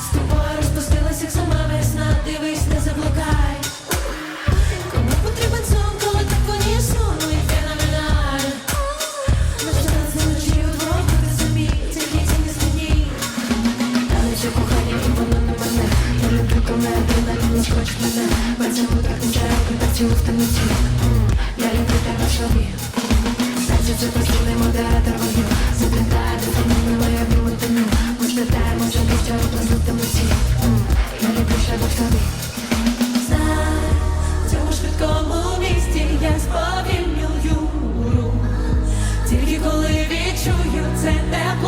З тобою розпустилась, як сама весна. Дивись, не заблукай. Кому потрібен коли так вони існують? Феноменаль. Наш танець вночі удвох буде самі Тільки не сліді Але що кохання і Я люблю, коли адреналін не схоч мене. Не чаю, Я люблю тебе в Бачу, це посильний модератор вогню. Заплітає до фануми моя вимотину Будь питає, може життя опласнути муці Я люблю шляху тобі в цьому швидкому місті я сповільнюю рух. Тільки коли відчую це тепло